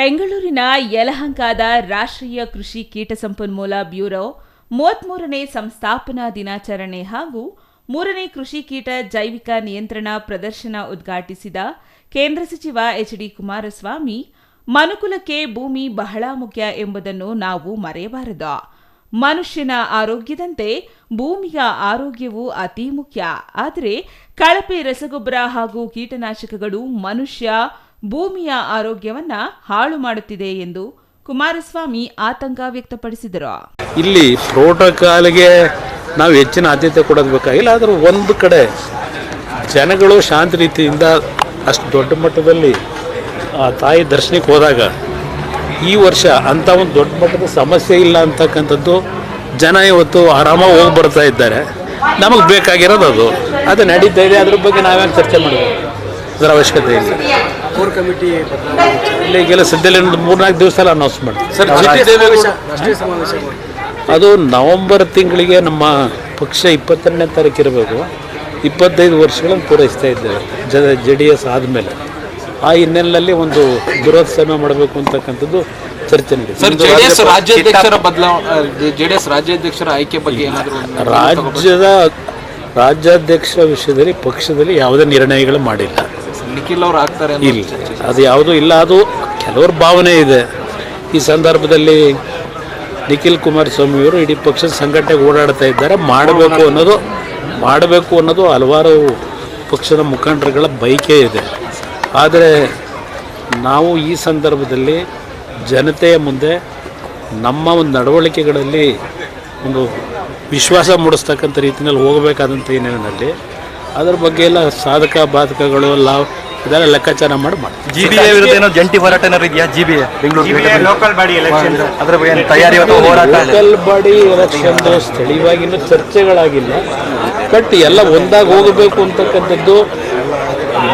ಬೆಂಗಳೂರಿನ ಯಲಹಂಕದ ರಾಷ್ಟ್ರೀಯ ಕೃಷಿ ಕೀಟ ಸಂಪನ್ಮೂಲ ಬ್ಯೂರೋ ಮೂವತ್ಮೂರನೇ ಸಂಸ್ಥಾಪನಾ ದಿನಾಚರಣೆ ಹಾಗೂ ಮೂರನೇ ಕೃಷಿ ಕೀಟ ಜೈವಿಕ ನಿಯಂತ್ರಣ ಪ್ರದರ್ಶನ ಉದ್ಘಾಟಿಸಿದ ಕೇಂದ್ರ ಸಚಿವ ಎಚ್ ಡಿ ಕುಮಾರಸ್ವಾಮಿ, ಮನುಕುಲಕ್ಕೆ ಭೂಮಿ ಬಹಳ ಮುಖ್ಯ ಎಂಬುದನ್ನು ನಾವು ಮರೆಯಬಾರದು. ಮನುಷ್ಯನ ಆರೋಗ್ಯದಂತೆ ಭೂಮಿಯ ಆರೋಗ್ಯವು ಅತಿ ಮುಖ್ಯ. ಆದರೆ ಕಳಪೆ ರಸಗೊಬ್ಬರ ಹಾಗೂ ಕೀಟನಾಶಕಗಳು ಮನುಷ್ಯ ಭೂಮಿಯ ಆರೋಗ್ಯವನ್ನ ಹಾಳು ಮಾಡುತ್ತಿದೆ ಎಂದು ಕುಮಾರಸ್ವಾಮಿ ಆತಂಕ ವ್ಯಕ್ತಪಡಿಸಿದರು. ಇಲ್ಲಿ ಪ್ರೋಟೋಕಾಲ್ಗೆ ನಾವು ಹೆಚ್ಚಿನ ಆದ್ಯತೆ ಕೊಡೋದು ಬೇಕಾಗಿಲ್ಲ, ಆದರೂ ಒಂದು ಕಡೆ ಜನಗಳು ಶಾಂತ ರೀತಿಯಿಂದ ಅಷ್ಟು ದೊಡ್ಡ ಮಟ್ಟದಲ್ಲಿ, ಆ ತಾಯಿ ದರ್ಶನಕ್ಕೆ ಹೋದಾಗ ಈ ವರ್ಷ ಅಂಥ ಒಂದು ದೊಡ್ಡ ಮಟ್ಟದ ಸಮಸ್ಯೆ ಇಲ್ಲ ಅಂತಕ್ಕಂಥದ್ದು ಜನ ಇವತ್ತು ಆರಾಮಾಗಿ ಹೋಗಿ ಬರ್ತಾ ಇದ್ದಾರೆ. ನಮಗೆ ಬೇಕಾಗಿರೋದು ಅದು. ಅದು ನಡೀತಾ ಇದೆ, ಅದ್ರ ಬಗ್ಗೆ ನಾವೇನು ಚರ್ಚೆ ಮಾಡಬೇಕು? ಅದರ ಅವಶ್ಯಕತೆ ಇಲ್ಲ. ಕೋರ್ ಕಮಿಟಿ ಇಲ್ಲಿ ಈಗೆಲ್ಲ ಸದ್ಯದಲ್ಲಿ ಒಂದು ಮೂರ್ನಾಲ್ಕು ದಿವಸ ಅನೌನ್ಸ್ ಮಾಡ್ತೀವಿ. ಸರ್ ರಾಷ್ಟ್ರೀಯ ಸಮಾವೇಶ ಅದು ನವೆಂಬರ್ ತಿಂಗಳಿಗೆ ನಮ್ಮ ಪಕ್ಷ ಇಪ್ಪತ್ತೆರಡನೇ ತಾರೀಕು ಇರಬೇಕು. ಇಪ್ಪತ್ತೈದು ವರ್ಷಗಳನ್ನು ಪೂರೈಸ್ತಾ ಇದ್ದೇವೆ. ಜ ಜೆ ಡಿ ಎಸ್ ಆದಮೇಲೆ. ಆ ಹಿನ್ನೆಲೆಯಲ್ಲಿ ಒಂದು ಬೃಹತ್ ಸಭೆ ಮಾಡಬೇಕು ಅಂತಕ್ಕಂಥದ್ದು ಚರ್ಚೆ ರಾಜ್ಯಾಧ್ಯಕ್ಷರ ಬದಲಾವಣೆ ಜೆಡಿಎಸ್ ರಾಜ್ಯಾಧ್ಯಕ್ಷರ ಆಯ್ಕೆ ಬಗ್ಗೆ ಏನಾದರೂ ರಾಜ್ಯದ ರಾಜ್ಯಾಧ್ಯಕ್ಷರ ವಿಷಯದಲ್ಲಿ ಪಕ್ಷದಲ್ಲಿ ಯಾವುದೇ ನಿರ್ಣಯಗಳು ಮಾಡಿಲ್ಲ. ನಿಖಿಲ್ ಅವ್ರು ಆಗ್ತಾರೆ ಇಲ್ಲ ಅದು ಯಾವುದೂ ಇಲ್ಲ ಅದು ಕೆಲವ್ರ ಭಾವನೆ ಇದೆ. ಈ ಸಂದರ್ಭದಲ್ಲಿ ನಿಖಿಲ್ ಕುಮಾರಸ್ವಾಮಿಯವರು ಇಡೀ ಪಕ್ಷದ ಸಂಘಟನೆಗೆ ಓಡಾಡ್ತಾ ಇದ್ದಾರೆ. ಮಾಡಬೇಕು ಅನ್ನೋದು ಮಾಡಬೇಕು ಅನ್ನೋದು ಹಲವಾರು ಪಕ್ಷದ ಮುಖಂಡರುಗಳ ಬಯಕೆ ಇದೆ. ಆದರೆ ನಾವು ಈ ಸಂದರ್ಭದಲ್ಲಿ ಜನತೆಯ ಮುಂದೆ ನಮ್ಮ ಒಂದು ನಡವಳಿಕೆಗಳಲ್ಲಿ ಒಂದು ವಿಶ್ವಾಸ ಮೂಡಿಸ್ತಕ್ಕಂಥ ರೀತಿಯಲ್ಲಿ ಹೋಗಬೇಕಾದಂಥ ಹಿನ್ನೆಲೆಯಲ್ಲಿ ಅದರ ಬಗ್ಗೆ ಎಲ್ಲ ಸಾಧಕ ಬಾಧಕಗಳು ಲಾವ್ ಇದೆಲ್ಲ ಲೆಕ್ಕಾಚಾರ ಮಾಡಿ ಮಾಡಿ ಜಿ ಬಿ ಎ ವಿರುದ್ಧ ಏನೋ ಜಂಟಿ ಹೋರಾಟ ಏನಾದ್ರು ಇದೆಯಾ? G B A Bengaluru local body election ಅದ್ರ ಬಗ್ಗೆ ಏನು ತಯಾರಿ ಅಥವಾ ಹೋರಾಟ ಲೋಕಲ್ ಬಾಡಿ ಎಲೆಕ್ಷನ್ ಸ್ಥಳೀಯವಾಗಿ ಇನ್ನೂ ಚರ್ಚೆಗಳಾಗಿಲ್ಲ. ಬಟ್ ಎಲ್ಲ ಒಂದಾಗಿ ಹೋಗಬೇಕು ಅಂತಕ್ಕಂಥದ್ದು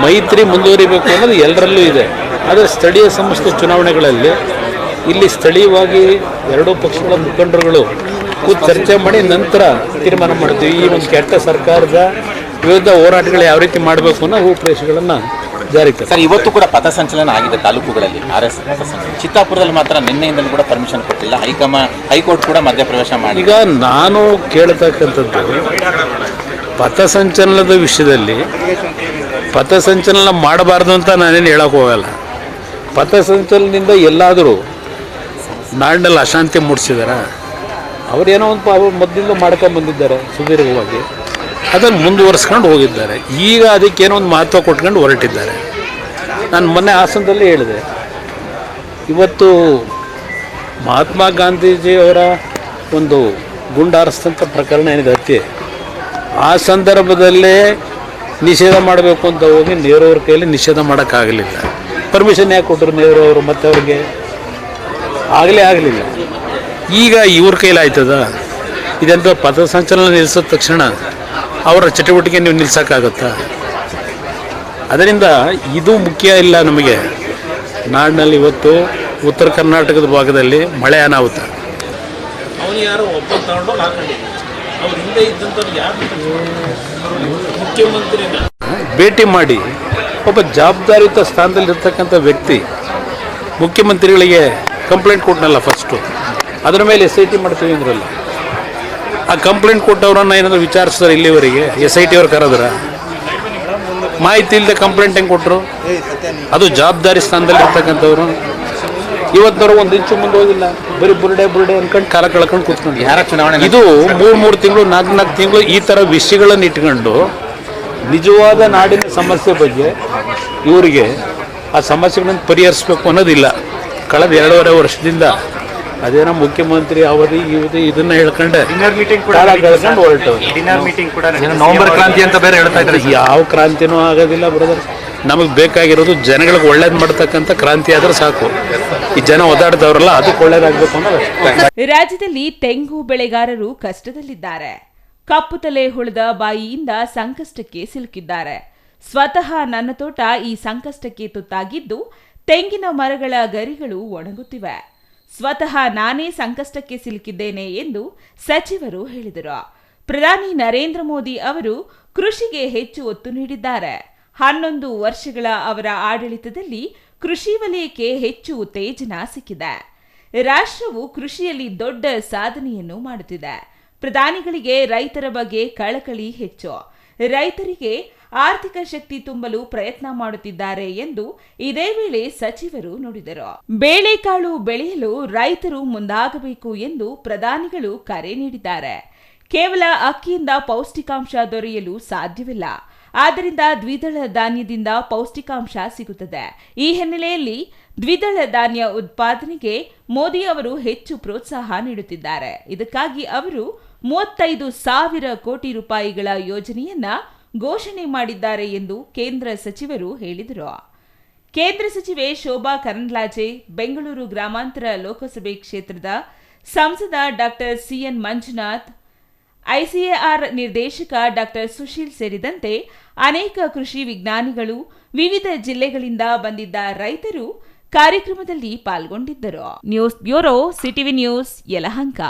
ಮೈತ್ರಿ ಮುಂದುವರಿಬೇಕು ಅನ್ನೋದು ಎಲ್ಲರಲ್ಲೂ ಇದೆ. ಆದರೆ ಸ್ಥಳೀಯ ಸಂಸ್ಥೆ ಚುನಾವಣೆಗಳಲ್ಲಿ ಇಲ್ಲಿ ಸ್ಥಳೀಯವಾಗಿ ಎರಡೂ ಪಕ್ಷಗಳ ಮುಖಂಡರುಗಳು ಕೂತು ಚರ್ಚೆ ಮಾಡಿ ನಂತರ ತೀರ್ಮಾನ ಮಾಡ್ತೀವಿ. ಈ ಒಂದು ಕೆಟ್ಟ ಸರ್ಕಾರದ ವಿರುದ್ಧ ಹೋರಾಟಗಳು ಯಾವ ರೀತಿ ಮಾಡಬೇಕು ಅನ್ನೋ ರೂಪುರೇಷೆಗಳನ್ನು ಜಾರಿಗೆ ತರ್ತೀವಿ. ಸರ್ ಇವತ್ತು ಕೂಡ ಪಥಸಂಚಲನ ಆಗಿದೆ ತಾಲೂಕುಗಳಲ್ಲಿ ಆರ್ ಎಸ್ ಚಿತ್ತಾಪುರದಲ್ಲಿ ಮಾತ್ರ ನಿನ್ನೆಯಿಂದಲೂ ಕೂಡ ಪರ್ಮಿಷನ್ ಕೊಟ್ಟಿಲ್ಲ. ಹೈಕಮಾ ಹೈಕೋರ್ಟ್ ಕೂಡ ಮಧ್ಯಪ್ರವೇಶ ಮಾಡಿ ಈಗ ನಾನು ಕೇಳ್ತಕ್ಕಂಥದ್ದು ಪಥಸಂಚಲನದ ವಿಷಯದಲ್ಲಿ ಪಥಸಂಚಲನ ಮಾಡಬಾರ್ದು ಅಂತ ನಾನೇನು ಹೇಳಕ್ಕೆ ಹೋಗಲ್ಲ. ಪಥಸಂಚಲನದಿಂದ ಎಲ್ಲಾದರೂ ನಾಡಿನಲ್ಲಿ ಅಶಾಂತಿ ಮೂಡಿಸಿದಾರ? ಅವರೇನೋ ಒಂದು ಮೊದಲಿಂದ ಮಾಡ್ಕೊಂಡು ಬಂದಿದ್ದಾರೆ ಸುದೀರ್ಘವಾಗಿ. ಅದನ್ನು ಮುಂದುವರಿಸ್ಕೊಂಡು ಹೋಗಿದ್ದಾರೆ. ಈಗ ಅದಕ್ಕೇನೋ ಒಂದು ಮಹತ್ವ ಕೊಟ್ಕೊಂಡು ಹೊರಟಿದ್ದಾರೆ. ನಾನು ಮೊನ್ನೆ ಹಾಸನದಲ್ಲಿ ಹೇಳಿದೆ. ಇವತ್ತು ಮಹಾತ್ಮ ಗಾಂಧೀಜಿಯವರ ಒಂದು ಗುಂಡಾರಿಸಿದಂಥ ಪ್ರಕರಣ ಏನಿದೆ ಹತ್ಯೆ ಆ ಸಂದರ್ಭದಲ್ಲೇ ನಿಷೇಧ ಮಾಡಬೇಕು ಅಂತ ಹೋಗಿ ನೆಹರು ಅವ್ರ ಕೈಯಲ್ಲಿ ನಿಷೇಧ ಮಾಡೋಕ್ಕಾಗಲಿಲ್ಲ. ಪರ್ಮಿಷನ್ ಯಾಕೆ ಕೊಟ್ಟರು ನೆಹರು ಅವರು ಮತ್ತೆ ಅವ್ರಿಗೆ? ಆಗಲೇ ಆಗಲಿಲ್ಲ. ಈಗ ಇವ್ರ ಕೈಲಿ ಆಯ್ತದ ಇದೆಂತ ಪಥಸಂಚಲನ ನಿಲ್ಲಿಸಿದ ತಕ್ಷಣ ಅವರ ಚಟುವಟಿಕೆ ನೀವು ನಿಲ್ಸೋಕ್ಕಾಗತ್ತಾ? ಅದರಿಂದ ಇದು ಮುಖ್ಯ ಇಲ್ಲ ನಮಗೆ. ನಾಡಿನಲ್ಲಿ ಇವತ್ತು ಉತ್ತರ ಕರ್ನಾಟಕದ ಭಾಗದಲ್ಲಿ ಮಳೆ ಅನಾಹುತ. ಭೇಟಿ ಮಾಡಿ ಒಬ್ಬ ಜವಾಬ್ದಾರಿಯುತ ಸ್ಥಾನದಲ್ಲಿರ್ತಕ್ಕಂಥ ವ್ಯಕ್ತಿ ಮುಖ್ಯಮಂತ್ರಿಗಳಿಗೆ ಕಂಪ್ಲೇಂಟ್ ಕೊಟ್ಟನಲ್ಲ ಫಸ್ಟು ಅದರ ಮೇಲೆ ಎಸ್ ಐ ಟಿ ಮಾಡ್ತೀವಿ ಅಂದ್ರಲ್ಲ. ಆ ಕಂಪ್ಲೇಂಟ್ ಕೊಟ್ಟವ್ರನ್ನ ಏನಾದ್ರು ವಿಚಾರಿಸ್ತಾರೆ ಇಲ್ಲಿವರೆಗೆ ಎಸ್ ಐ ಟಿ ಅವ್ರು ಕರೆದ್ರ? ಮಾಹಿತಿ ಇಲ್ಲದೆ ಕಂಪ್ಲೇಂಟ್ ಹೆಂಗೆ ಕೊಟ್ಟರು ಅದು ಜವಾಬ್ದಾರಿ ಸ್ಥಾನದಲ್ಲಿ ಇರ್ತಕ್ಕಂಥವ್ರು. ಇವತ್ತರ ಒಂದು ಇಂಚು ಮುಂದೆ ಹೋಗಿಲ್ಲ. ಬರೀ ಬುರುಡೆ ಬುರುಡೆ ಅನ್ಕೊಂಡು ಕಾಲ ಕಳ್ಕೊಂಡು ಕೂತ್ಕೊಂಡು ಯಾರ ಚುನಾವಣೆ ಇದು ಮೂರು ಮೂರು ತಿಂಗಳು ನಾಲ್ಕು ನಾಲ್ಕು ತಿಂಗಳು ಈ ಥರ ವಿಷಯಗಳನ್ನು ಇಟ್ಕೊಂಡು ನಿಜವಾದ ನಾಡಿನ ಸಮಸ್ಯೆ ಬಗ್ಗೆ ಇವರಿಗೆ ಆ ಸಮಸ್ಯೆಗಳನ್ನು ಪರಿಹರಿಸಬೇಕು ಅನ್ನೋದಿಲ್ಲ. ಕಳೆದ ಎರಡೂವರೆ ವರ್ಷದಿಂದ ಅದೇನೋ ಮುಖ್ಯಮಂತ್ರಿ ಅವಧಿ ಇವಧಿ ಇದನ್ನ ಹೇಳ್ಕೊಂಡೆ. ಕಾಲ ಕಳ್ಕೊಂಡು ಹೊರಟವ್ರು ಡಿನ್ನರ್ ಮೀಟಿಂಗ್ ಕೂಡ ನವೆಂಬರ್ ಕ್ರಾಂತಿ ಅಂತ ಬೇರೆ ಹೇಳ್ತಾ ಇದ್ದಾರೆ ಯಾವ ಕ್ರಾಂತಿನೂ ಆಗೋದಿಲ್ಲ ಬ್ರದರ್ ನಮಗೆ ಬೇಕಾಗಿರೋದು ಜನಗಳಿಗೆ ಒಳ್ಳೇದು ಮಾಡ್ತಕ್ಕಂಥ ಕ್ರಾಂತಿ ಆದ್ರೆ ಸಾಕು. ಈ ಜನ ಓದಾಡ್ದವ್ರಲ್ಲ ಅದಕ್ಕೆ ಒಳ್ಳೇದಾಗಬೇಕು ಅನ್ನೋದು. ರಾಜ್ಯದಲ್ಲಿ ತೆಂಗು ಬೆಳೆಗಾರರು ಕಷ್ಟದಲ್ಲಿದ್ದಾರೆ. ಕಪ್ಪು ತಲೆ ಹುಳದ ಬಾಯಿಯಿಂದ ಸಂಕಷ್ಟಕ್ಕೆ ಸಿಲುಕಿದ್ದಾರೆ. ಸ್ವತಃ ನನ್ನ ತೋಟ ಈ ಸಂಕಷ್ಟಕ್ಕೆ ತುತ್ತಾಗಿದ್ದು ತೆಂಗಿನ ಮರಗಳ ಗರಿಗಳು ಒಣಗುತ್ತಿವೆ. ಸ್ವತಃ ನಾನೇ ಸಂಕಷ್ಟಕ್ಕೆ ಸಿಲುಕಿದ್ದೇನೆ ಎಂದು ಸಚಿವರು ಹೇಳಿದರು. ಪ್ರಧಾನಿ ನರೇಂದ್ರ ಮೋದಿ ಅವರು ಕೃಷಿಗೆ ಹೆಚ್ಚು ಒತ್ತು ನೀಡಿದ್ದಾರೆ. ಹನ್ನೊಂದು ವರ್ಷಗಳ ಅವರ ಆಡಳಿತದಲ್ಲಿ ಕೃಷಿ ವಲಯಕ್ಕೆ ಹೆಚ್ಚು ಉತ್ತೇಜನ ಸಿಕ್ಕಿದೆ. ರಾಷ್ಟ್ರವು ಕೃಷಿಯಲ್ಲಿ ದೊಡ್ಡ ಸಾಧನೆಯನ್ನು ಮಾಡುತ್ತಿದೆ. ಪ್ರಧಾನಿಗಳಿಗೆ ರೈತರ ಬಗ್ಗೆ ಕಳಕಳಿ ಹೆಚ್ಚು. ರೈತರಿಗೆ ಆರ್ಥಿಕ ಶಕ್ತಿ ತುಂಬಲು ಪ್ರಯತ್ನ ಮಾಡುತ್ತಿದ್ದಾರೆ ಎಂದು ಇದೇ ವೇಳೆ ಸಚಿವರು ನುಡಿದರು. ಬೇಳೆಕಾಳು ಬೆಳೆಯಲು ರೈತರು ಮುಂದಾಗಬೇಕು ಎಂದು ಪ್ರಧಾನಿಗಳು ಕರೆ ನೀಡಿದ್ದಾರೆ. ಕೇವಲ ಅಕ್ಕಿಯಿಂದ ಪೌಷ್ಟಿಕಾಂಶ ದೊರೆಯಲು ಸಾಧ್ಯವಿಲ್ಲ. ಆದ್ದರಿಂದ ದ್ವಿದಳ ಧಾನ್ಯದಿಂದ ಪೌಷ್ಟಿಕಾಂಶ ಸಿಗುತ್ತದೆ. ಈ ಹಿನ್ನೆಲೆಯಲ್ಲಿ ದ್ವಿದಳ ಧಾನ್ಯ ಉತ್ಪಾದನೆಗೆ ಮೋದಿ ಅವರು ಹೆಚ್ಚು ಪ್ರೋತ್ಸಾಹ ನೀಡುತ್ತಿದ್ದಾರೆ. ಇದಕ್ಕಾಗಿ ಅವರು ಮೂವತ್ತೈದು ಸಾವಿರ ಕೋಟಿ ರೂಪಾಯಿಗಳ ಯೋಜನೆಯನ್ನ ಘೋಷಣೆ ಮಾಡಿದ್ದಾರೆ ಎಂದು ಕೇಂದ್ರ ಸಚಿವರು ಹೇಳಿದರು. ಕೇಂದ್ರ ಸಚಿವೆ ಶೋಭಾ ಕರಂದ್ಲಾಜೆ, ಬೆಂಗಳೂರು ಗ್ರಾಮಾಂತರ ಲೋಕಸಭೆ ಕ್ಷೇತ್ರದ ಸಂಸದ ಡಾಕ್ಟರ್ ಸಿಎನ್ ಮಂಜುನಾಥ್, ಐಸಿಎಆರ್ ನಿರ್ದೇಶಕ ಡಾಕ್ಟರ್ ಸುಶೀಲ್ ಸೇರಿದಂತೆ ಅನೇಕ ಕೃಷಿ ವಿಜ್ಞಾನಿಗಳು ವಿವಿಧ ಜಿಲ್ಲೆಗಳಿಂದ ಬಂದಿದ್ದ ರೈತರು ಕಾರ್ಯಕ್ರಮದಲ್ಲಿ ಪಾಲ್ಗೊಂಡಿದ್ದರು. News bureau CTV news Yalahanka.